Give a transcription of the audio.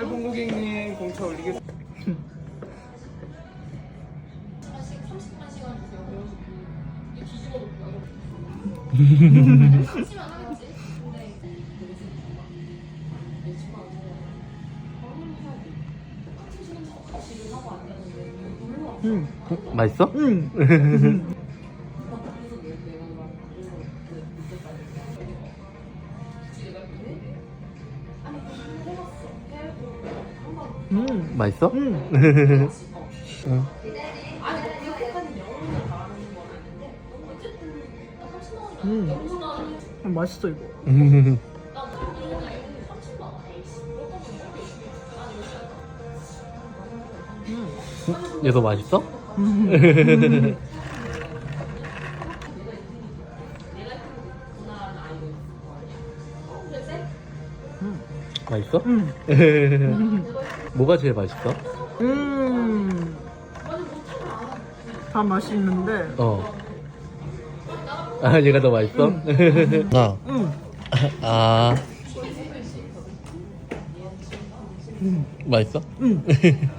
본 고객님 공차 올리겠습니다. 음, 맛있어? 음. 음. 맛있어? 음. 응. 음. 맛있어 이거. 음. 얘도 맛있어? 맛있어? 음. 뭐가 제일 맛있어? 음. 다 맛있는데. 어. 아, 얘가 더 맛있어? 나. 음. 아. 맛있어? 음.